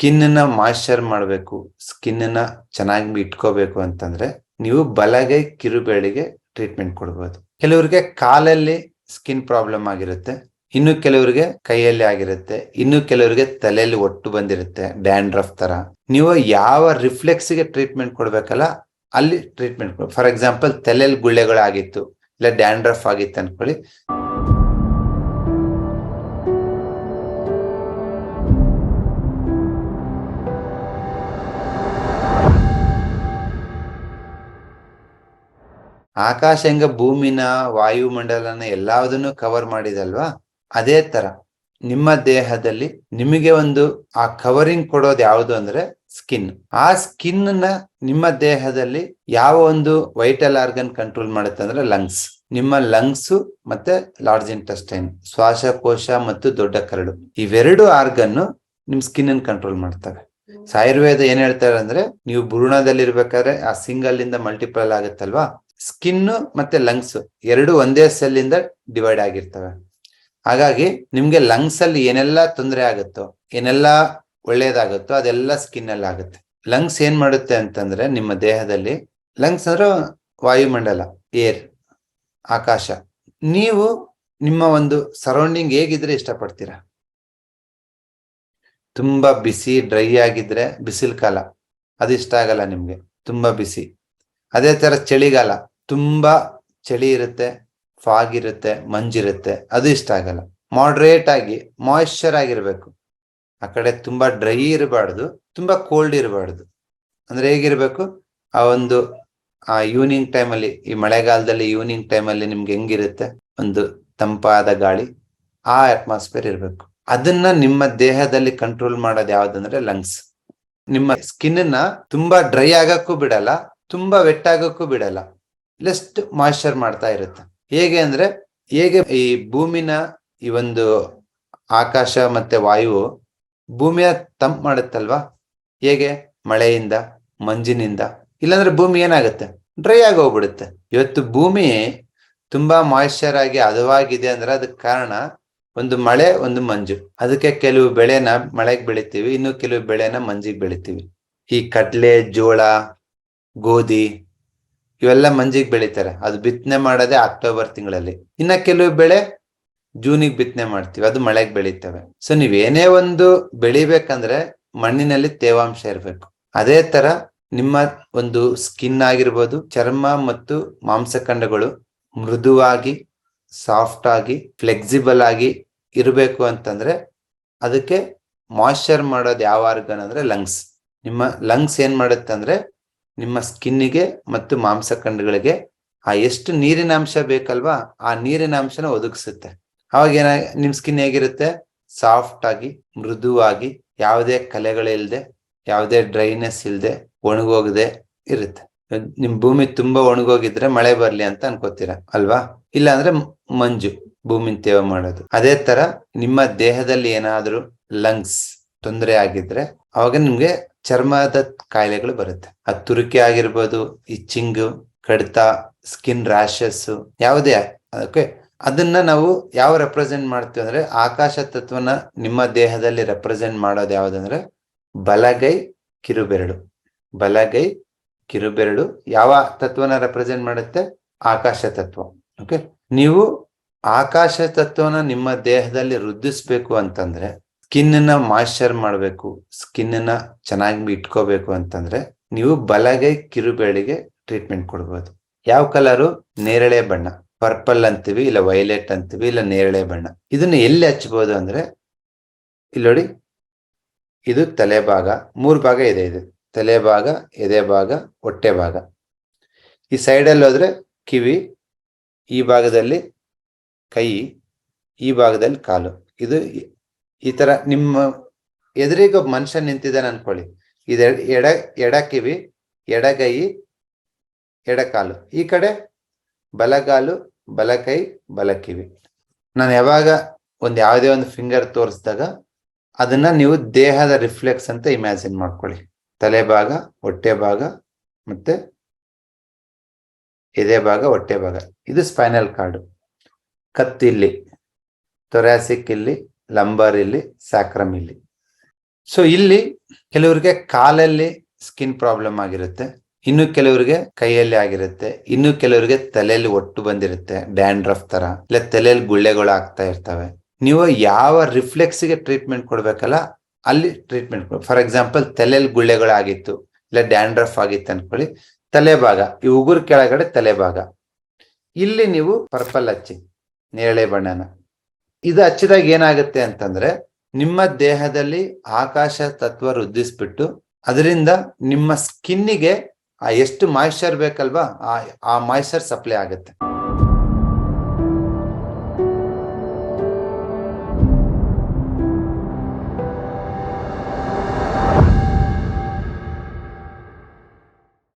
ಸ್ಕಿನ್ನ moisture ಮಾಡಬೇಕು ಸ್ಕಿನ್ನ ಚೆನ್ನಾಗಿ ಇಟ್ಕೋಬೇಕು ಅಂತಂದ್ರೆ ನೀವು ಬಲಗೈ ಕಿರುಬೇಳಿಗೆ ಟ್ರೀಟ್ಮೆಂಟ್ ಕೊಡ್ಬೋದು. ಕೆಲವರಿಗೆ ಕಾಲಲ್ಲಿ ಸ್ಕಿನ್ ಪ್ರಾಬ್ಲಮ್ ಆಗಿರುತ್ತೆ, ಇನ್ನು ಕೆಲವರಿಗೆ ಕೈಯಲ್ಲಿ ಆಗಿರುತ್ತೆ, ಇನ್ನು ಕೆಲವರಿಗೆ ತಲೆಯಲ್ಲಿ ಒಟ್ಟು ಬಂದಿರುತ್ತೆ, ಡ್ಯಾಂಡ್ರಫ್ ತರ. ನೀವು ಯಾವ ರಿಫ್ಲೆಕ್ಸ್ಗೆ ಟ್ರೀಟ್ಮೆಂಟ್ ಕೊಡ್ಬೇಕಲ್ಲ, ಅಲ್ಲಿ ಟ್ರೀಟ್ಮೆಂಟ್ ಫಾರ್ ಎಕ್ಸಾಂಪಲ್ ತಲೆಯಲ್ಲಿ ಗುಳ್ಳೆಗಳಾಗಿತ್ತು, ಇಲ್ಲ ಡ್ಯಾಂಡ್ರಫ್ ಆಗಿತ್ತು ಅನ್ಕೊಳ್ಳಿ ಆಕಾಶ ಹೆಂಗ ಭೂಮಿನ ವಾಯುಮಂಡಲನ ಎಲ್ಲದನ್ನು ಕವರ್ ಮಾಡಿದಲ್ವಾ? ಅದೇ ತರ, ನಿಮ್ಮ ದೇಹದಲ್ಲಿ ನಿಮಗೆ ಒಂದು ಆ ಕವರಿಂಗ್ ಕೊಡೋದು ಯಾವುದು ಅಂದ್ರೆ ಸ್ಕಿನ್ ಆ ಸ್ಕಿನ್ನ ನಿಮ್ಮ ದೇಹದಲ್ಲಿ ಯಾವ ಒಂದು ವೈಟಲ್ ಆರ್ಗನ್ ಕಂಟ್ರೋಲ್ ಮಾಡುತ್ತೆ ಅಂದ್ರೆ ಲಂಗ್ಸ್ ನಿಮ್ಮ ಲಂಗ್ಸ್ ಮತ್ತೆ ಲಾರ್ಜ್ ಇಂಟೆಸ್ಟೈನ್ ಶ್ವಾಸಕೋಶ ಮತ್ತು ದೊಡ್ಡ ಕರಡು. ಇವೆರಡು ಆರ್ಗನ್ ನಿಮ್ ಸ್ಕಿನ್ ಅನ್ನು ಕಂಟ್ರೋಲ್ ಮಾಡ್ತವೆ. ಆಯುರ್ವೇದ ಏನ್ ಹೇಳ್ತಾರೆ ಅಂದ್ರೆ, ನೀವು ಭ್ರೂಣದಲ್ಲಿ ಇರ್ಬೇಕಾದ್ರೆ ಆ ಸಿಂಗಲ್ ಇಂದ ಮಲ್ಟಿಪಲ್ ಆಗುತ್ತಲ್ವಾ? ಸ್ಕಿನ್ ಮತ್ತೆ ಲಂಗ್ಸ್ ಎರಡು ಒಂದೇ ಸೆಲ್ ಇಂದ ಡಿವೈಡ್ ಆಗಿರ್ತವೆ. ಹಾಗಾಗಿ ನಿಮ್ಗೆ ಲಂಗ್ಸ್ ಅಲ್ಲಿ ಏನೆಲ್ಲ ತೊಂದರೆ ಆಗುತ್ತೋ, ಏನೆಲ್ಲ ಒಳ್ಳೇದಾಗುತ್ತೋ ಅದೆಲ್ಲ ಸ್ಕಿನ್ ಅಲ್ಲಿ ಆಗುತ್ತೆ. ಲಂಗ್ಸ್ ಏನ್ ಮಾಡುತ್ತೆ ಅಂತಂದ್ರೆ ನಿಮ್ಮ ದೇಹದಲ್ಲಿ ಲಂಗ್ಸ್ ಅಂದ್ರೆ ವಾಯುಮಂಡಲ ಏರ್ ಆಕಾಶ. ನೀವು ನಿಮ್ಮ ಒಂದು ಸರೌಂಡಿಂಗ್ ಹೇಗಿದ್ರೆ ಇಷ್ಟಪಡ್ತೀರಾ? ತುಂಬಾ ಬಿಸಿ ಡ್ರೈ ಆಗಿದ್ರೆ ಬಿಸಿಲು ಕಾಲ ಅದು ಇಷ್ಟ ಆಗಲ್ಲ ನಿಮ್ಗೆ, ತುಂಬಾ ಬಿಸಿ ಅದೇ ತರ ಚಳಿಗಾಲ ತುಂಬಾ ಚಳಿ ಇರುತ್ತೆ ಫಾಗ್ ಇರುತ್ತೆ ಮಂಜಿರುತ್ತೆ ಅದು ಇಷ್ಟ ಆಗಲ್ಲ. ಮಾಡ್ರೇಟ್ ಆಗಿ ಮಾಯಿಶ್ಚರ್ ಆಗಿರ್ಬೇಕು. ಆ ಕಡೆ ತುಂಬಾ ಡ್ರೈ ಇರಬಾರ್ದು, ತುಂಬಾ ಕೋಲ್ಡ್ ಇರಬಾರ್ದು. ಅಂದ್ರೆ ಹೇಗಿರ್ಬೇಕು? ಆ ಒಂದು, ಆ ಈವ್ನಿಂಗ್ ಟೈಮಲ್ಲಿ ಈ ಮಳೆಗಾಲದಲ್ಲಿ ಈವ್ನಿಂಗ್ ಟೈಮಲ್ಲಿ ನಿಮ್ಗೆ ಹೆಂಗಿರುತ್ತೆ? ಒಂದು ತಂಪಾದ ಗಾಳಿ, ಆ ಅಟ್ಮಾಸ್ಫಿಯರ್ ಇರಬೇಕು. ಅದನ್ನ ನಿಮ್ಮ ದೇಹದಲ್ಲಿ ಕಂಟ್ರೋಲ್ ಮಾಡೋದು ಯಾವ್ದಂದ್ರೆ ಲಂಗ್ಸ್ ನಿಮ್ಮ ಸ್ಕಿನ್ನ ತುಂಬಾ ಡ್ರೈ ಆಗಕ್ಕೂ ಬಿಡಲ್ಲ, ತುಂಬಾ ವೆಟ್ ಆಗಕ್ಕೂ ಬಿಡಲ್ಲ. ಜಸ್ಟ್ ಮಾಯಿಶ್ಚರ್ ಮಾಡ್ತಾ ಇರುತ್ತೆ. ಹೇಗೆ ಅಂದ್ರೆ, ಹೇಗೆ ಈ ಭೂಮಿನ ಈ ಒಂದು ಆಕಾಶ ಮತ್ತೆ ವಾಯು ಭೂಮಿಯ ತಂಪ್ ಮಾಡುತ್ತಲ್ವಾ? ಹೇಗೆ? ಮಳೆಯಿಂದ, ಮಂಜಿನಿಂದ. ಇಲ್ಲಾಂದ್ರೆ ಭೂಮಿ ಏನಾಗುತ್ತೆ? ಡ್ರೈ ಆಗಿ ಹೋಗ್ಬಿಡುತ್ತೆ ಇವತ್ತು ಭೂಮಿ ತುಂಬಾ ಮಾಯಿಶ್ಚರ್ ಆಗಿ ಹದವಾಗಿದೆ ಅಂದ್ರೆ ಅದಕ್ಕೆ ಕಾರಣ ಒಂದು ಮಳೆ, ಒಂದು ಮಂಜು. ಅದಕ್ಕೆ ಕೆಲವು ಬೆಳೆನ ಮಳೆಗೆ ಬೆಳಿತೀವಿ, ಇನ್ನು ಕೆಲವು ಬೆಳೆನ ಮಂಜಿಗೆ ಬೆಳಿತೀವಿ. ಈ ಕಡ್ಲೆ, ಜೋಳ, ಗೋಧಿ ಇವೆಲ್ಲ ಮಂಜಿಗೆ ಬೆಳಿತಾರೆ. ಅದು ಬಿತ್ತನೆ ಮಾಡೋದೇ ಅಕ್ಟೋಬರ್ ತಿಂಗಳಲ್ಲಿ. ಇನ್ನ ಕೆಲವು ಬೆಳೆ ಜೂನಿಗೆ ಬಿತ್ತನೆ ಮಾಡ್ತೀವಿ. ಅದು ಮಳೆಗೆ ಬೆಳಿತವೆ. ಸೊ ನೀವೇನೇ ಒಂದು ಬೆಳಿಬೇಕಂದ್ರೆ ಮಣ್ಣಿನಲ್ಲಿ ತೇವಾಂಶ ಇರಬೇಕು. ಅದೇ ತರ ನಿಮ್ಮ ಒಂದು ಸ್ಕಿನ್ ಆಗಿರ್ಬೋದು, ಚರ್ಮ ಮತ್ತು ಮಾಂಸಖಂಡಗಳು ಮೃದುವಾಗಿ, ಸಾಫ್ಟ್ ಆಗಿ, ಫ್ಲೆಕ್ಸಿಬಲ್ ಆಗಿ ಇರಬೇಕು ಅಂತಂದ್ರೆ ಅದಕ್ಕೆ ಮಾಯ್ಶ್ಚರ್ ಮಾಡೋದು ಯಾವ ಆರ್ಗನ್ ಅಂದ್ರೆ ಲಂಗ್ಸ್. ನಿಮ್ಮ ಲಂಗ್ಸ್ ಏನ್ ಮಾಡುತ್ತೆ ಅಂದ್ರೆ ನಿಮ್ಮ ಸ್ಕಿನ್ನಿಗೆ ಮತ್ತು ಮಾಂಸಖಂಡಗಳಿಗೆ ಆ ಎಷ್ಟು ನೀರಿನ ಅಂಶ ಬೇಕಲ್ವಾ ಆ ನೀರಿನ ಅಂಶನ ಒದಗಿಸುತ್ತೆ. ಅವಾಗ ಏನ, ನಿಮ್ ಸ್ಕಿನ್ ಹೇಗಿರುತ್ತೆ? ಸಾಫ್ಟ್ ಆಗಿ, ಮೃದುವಾಗಿ, ಯಾವುದೇ ಕಲೆಗಳಿಲ್ದೆ ಯಾವುದೇ ಡ್ರೈನೆಸ್ ಇಲ್ದೆ, ಒಣಗೋಗದೆ ಇರುತ್ತೆ. ನಿಮ್ ಭೂಮಿ ತುಂಬಾ ಒಣಗೋಗಿದ್ರೆ ಮಳೆ ಬರ್ಲಿ ಅಂತ ಅನ್ಕೋತೀರ, ಅಲ್ವಾ? ಇಲ್ಲ ಅಂದ್ರೆ ಮಂಜು ಭೂಮಿನ ತೇವ ಮಾಡೋದು. ಅದೇ ತರ ನಿಮ್ಮ ದೇಹದಲ್ಲಿ ಏನಾದ್ರೂ ಲಂಗ್ಸ್ ತೊಂದರೆ ಆಗಿದ್ರೆ ಅವಾಗ ನಿಮ್ಗೆ ಚರ್ಮದ ಕಾಯಿಲೆಗಳು ಬರುತ್ತೆ. ಅದು ತುರಿಕೆ ಆಗಿರ್ಬೋದು ಇಚ್ಚಿಂಗ್ ಕಡಿತ ಸ್ಕಿನ್ ರ್ಯಾಶಸ್ ಯಾವುದೇ ಓಕೆ ಅದನ್ನ ನಾವು ಯಾವ ರೆಪ್ರೆಸೆಂಟ್ ಮಾಡ್ತೀವಿ ಅಂದ್ರೆ, ಆಕಾಶ ತತ್ವನ ನಿಮ್ಮ ದೇಹದಲ್ಲಿ ರೆಪ್ರೆಸೆಂಟ್ ಮಾಡೋದು ಯಾವ್ದಂದ್ರೆ, ಬಲಗೈ ಕಿರುಬೆರಳು. ಬಲಗೈ ಕಿರುಬೆರಳು ಯಾವ ತತ್ವನ ರೆಪ್ರೆಸೆಂಟ್ ಮಾಡುತ್ತೆ? ಆಕಾಶ ತತ್ವ. ಓಕೆ ನೀವು ಆಕಾಶ ತತ್ವನ ನಿಮ್ಮ ದೇಹದಲ್ಲಿ ವೃದ್ಧಿಸ್ಬೇಕು ಅಂತಂದ್ರೆ ಸ್ಕಿನ್ನ ಮಾಯ್ಶ್ಚರ್ ಮಾಡಬೇಕು ಸ್ಕಿನ್ನ ಚೆನ್ನಾಗಿ ಇಟ್ಕೋಬೇಕು ಅಂತಂದ್ರೆ ನೀವು ಬಲಗೈ ಕಿರುಬೇಳಿಗೆ ಟ್ರೀಟ್ಮೆಂಟ್ ಕೊಡ್ಬೋದು. ಯಾವ ಕಲರು? ನೇರಳೆ ಬಣ್ಣ. ಪರ್ಪಲ್ ಅಂತೀವಿ ಇಲ್ಲ ವೈಲೆಟ್ ಅಂತೀವಿ ಇಲ್ಲ ನೇರಳೆ ಬಣ್ಣ. ಇದನ್ನ ಎಲ್ಲಿ ಹಚ್ಬೋದು ಅಂದ್ರೆ ಇಲ್ಲಿ ನೋಡಿ, ಇದು ತಲೆ ಭಾಗ, ಮೂರು ಭಾಗ ಇದೆ ಇದು. ತಲೆ ಭಾಗ, ಎದೆ ಭಾಗ, ಹೊಟ್ಟೆ ಭಾಗ. ಈ ಸೈಡಲ್ಲಿ ಹೋದ್ರೆ ಕಿವಿ, ಈ ಭಾಗದಲ್ಲಿ ಕೈ, ಈ ಭಾಗದಲ್ಲಿ ಕಾಲು. ಇದು ಈ ತರ ನಿಮ್ಮ ಎದುರಿಗೆ ಒಬ್ಬ ಮನುಷ್ಯ ನಿಂತಿದ್ದಾನೆ ಅನ್ಕೊಳ್ಳಿ. ಇದ ಎಡ ಎಡ ಕಿವಿ ಎಡಗೈ ಎಡಕಾಲು ಈ ಕಡೆ ಬಲಗಾಲು, ಬಲಕೈ, ಬಲಕಿವಿ. ನಾನು ಯಾವಾಗ ಒಂದು ಯಾವುದೇ ಒಂದು ಫಿಂಗರ್ ತೋರಿಸಿದಾಗ ಅದನ್ನ ನೀವು ದೇಹದ ರಿಫ್ಲೆಕ್ಸ್ ಅಂತ ಇಮ್ಯಾಜಿನ್ ಮಾಡ್ಕೊಳ್ಳಿ. ತಲೆ ಭಾಗ, ಹೊಟ್ಟೆ ಭಾಗ ಮತ್ತೆ ಎದೆ ಭಾಗ, ಹೊಟ್ಟೆ ಭಾಗ. ಇದು ಸ್ಪೈನಲ್ ಕಾರ್ಡು ಕತ್ತಿಲ್ಲಿ ತೊರಾಸಿಕ್ ಇಲ್ಲಿ ಲಂಬರ್ ಇಲ್ಲಿ ಸ್ಯಾಕ್ರಮ್ ಇಲ್ಲಿ ಸೊ ಇಲ್ಲಿ ಕೆಲವರಿಗೆ ಕಾಲಲ್ಲಿ ಸ್ಕಿನ್ ಪ್ರಾಬ್ಲಮ್ ಆಗಿರುತ್ತೆ, ಇನ್ನು ಕೆಲವರಿಗೆ ಕೈಯಲ್ಲಿ ಆಗಿರುತ್ತೆ, ಇನ್ನು ಕೆಲವರಿಗೆ ತಲೆಯಲ್ಲಿ ಒಟ್ಟು ಬಂದಿರುತ್ತೆ ಡ್ಯಾಂಡ್ರಫ್ ತರ, ಇಲ್ಲ ತಲೆಯಲ್ಲಿ ಗುಳ್ಳೆಗಳು ಆಗ್ತಾ ಇರ್ತವೆ. ನೀವು ಯಾವ ರಿಫ್ಲೆಕ್ಸ್ಗೆ ಟ್ರೀಟ್ಮೆಂಟ್ ಕೊಡ್ಬೇಕಲ್ಲ, ಅಲ್ಲಿ ಟ್ರೀಟ್ಮೆಂಟ್ ಫಾರ್ ಎಕ್ಸಾಂಪಲ್ ತಲೆಯಲ್ಲಿ ಗುಳ್ಳೆಗಳಾಗಿತ್ತು, ಇಲ್ಲ ಡ್ಯಾಂಡ್ರಫ್ ಆಗಿತ್ತು ಅನ್ಕೊಳ್ಳಿ ತಲೆ ಭಾಗ ಈ ಉಗುರು ಕೆಳಗಡೆ ತಲೆ ಭಾಗ ಇಲ್ಲಿ ನೀವು ಪರ್ಪಲ್ ಹಚ್ಚಿ, ನೇರಳೆ ಬಣ್ಣನ. ಇದು ಹಚ್ಚಿದಾಗ ಏನಾಗುತ್ತೆ ಅಂತಂದ್ರೆ ನಿಮ್ಮ ದೇಹದಲ್ಲಿ ಆಕಾಶ ತತ್ವ ವೃದ್ಧಿಸ್ಬಿಟ್ಟು ಅದರಿಂದ ನಿಮ್ಮ ಸ್ಕಿನ್ನಿಗೆ ಆ ಎಷ್ಟು ಮಾಯಿಶ್ಚರ್ ಬೇಕಲ್ವಾ, ಆ ಆ ಮಾಯಿಶ್ಚರ್ ಸಪ್ಲೈ ಆಗುತ್ತೆ.